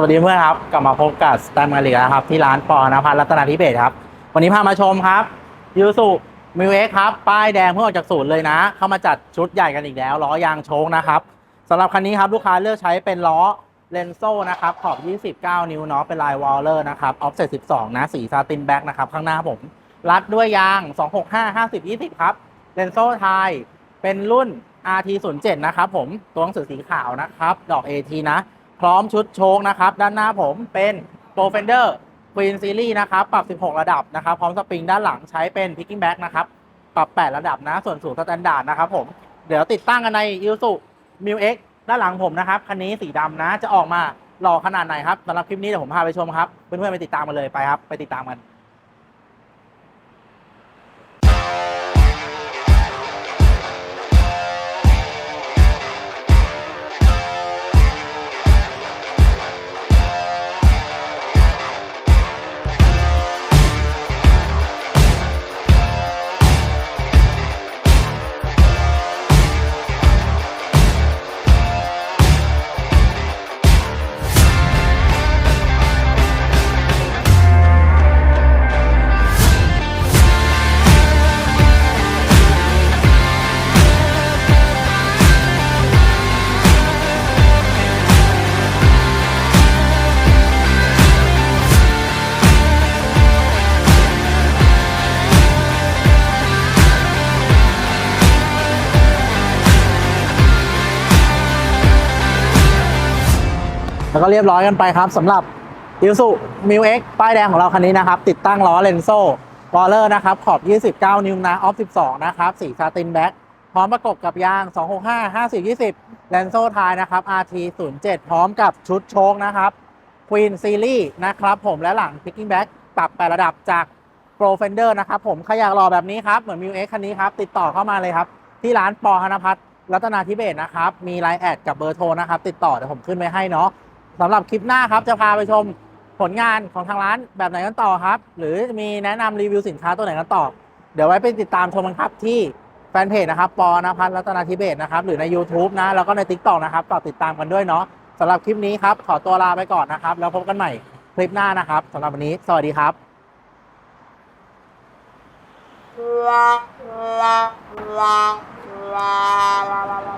วัสดีเพื่อนครับ กลับมาพบกับสแตมกันอีกแล้วครับ ที่ร้านปอนภัทรรัตนาธิเบศครับ วันนี้พามาชมครับยูสุมิวเอ็กครับ ป้ายแดงเพิ่งออกจากศูนย์เลยนะ เข้ามาจัดชุดใหญ่กันอีกแล้วล้อยางโชคนะครับสำหรับคันนี้ครับลูกค้าเลือกใช้เป็นล้อเลนโซ่นะครับ ขอบ 29 นิ้วเนาะเป็นลายวอลเลอร์นะครับออฟเซ็ต12 นะสีซาตินแบ็กนะครับ ข้างหน้าผม รัดด้วยยาง 265 50 20 ครับเลนโซ่ไทยเป็นรุ่น RT07 นะครับผมตัวหนังสือสีขาวนะครับดอก AT นะ พร้อมชุดโชคนะครับ ด้านหน้าผมเป็น Pro Fender Queen Series นะครับ ปรับ 16 ระดับนะครับ พร้อมสปริงด้านหลังใช้เป็น Picking Back นะครับ ปรับ 8 ระดับนะ ส่วนสูงสแตนดาร์ดนะครับผม เดี๋ยวติดตั้งกันใน i s u m i X ด้านหลังผมนะครับ คันนี้สีดำนะ จะออกมาหล่อขนาดไหนครับสำหรับคลิปนี้เดี๋ยวผมพาไปชมครับ เพื่อนๆไปติดตามกันเลยไปครับ ไปติดตามกัน แล้วก็เรียบร้อยกันไปครับสำหรับ i s u m i l X ป้ายแดงของเราคันนี้นะครับ ติดตั้งล้อเลนโซ่วอลเลอร์นะครับ ขอบ 29 นิ้วนะออฟ 12 นะครับสีซาตินแบ็กพร้อมประกบกับยาง 265 50 20เลนโซ่ท้ายนะครับ RT 07พร้อมกับชุดโชคนะครับ Queen Series นะครับ ผมและหลัง Picking Back ปรับ8ระดับจาก Pro Fender นะครับผมใครอยากรอแบบนี้ครับ เหมือน m i l X คันนี้ครับ ติดต่อเข้ามาเลยครับ ที่ร้านปอธนพัฒน์รัตนาธิเบศนะครับ มีไลน์แอดกับเบอร์โทรนะครับ ติดต่อเดี๋ยวผมขึ้นไว้ให้เนาะ สำหรับคลิปหน้าครับจะพาไปชมผลงานของทางร้านแบบไหนกันต่อครับ หรือมีแนะนำรีวิวสินค้าตัวไหนกันต่อ เดี๋ยวไว้ไปติดตามชมกันครับที่แฟนเพจนะครับปอนพัฒน์รัตนาธิเบศนะครับหรือใน YouTube นะแล้วก็ใน t ิ k t o k นะครับฝากติดตามกันด้วยเนาะสำหรับคลิปนี้ครับขอตัวลาไปก่อนนะครับ แล้วพบกันใหม่คลิปหน้านะครับสำหรับวันนี้ สวัสดีครับ la la la la la la la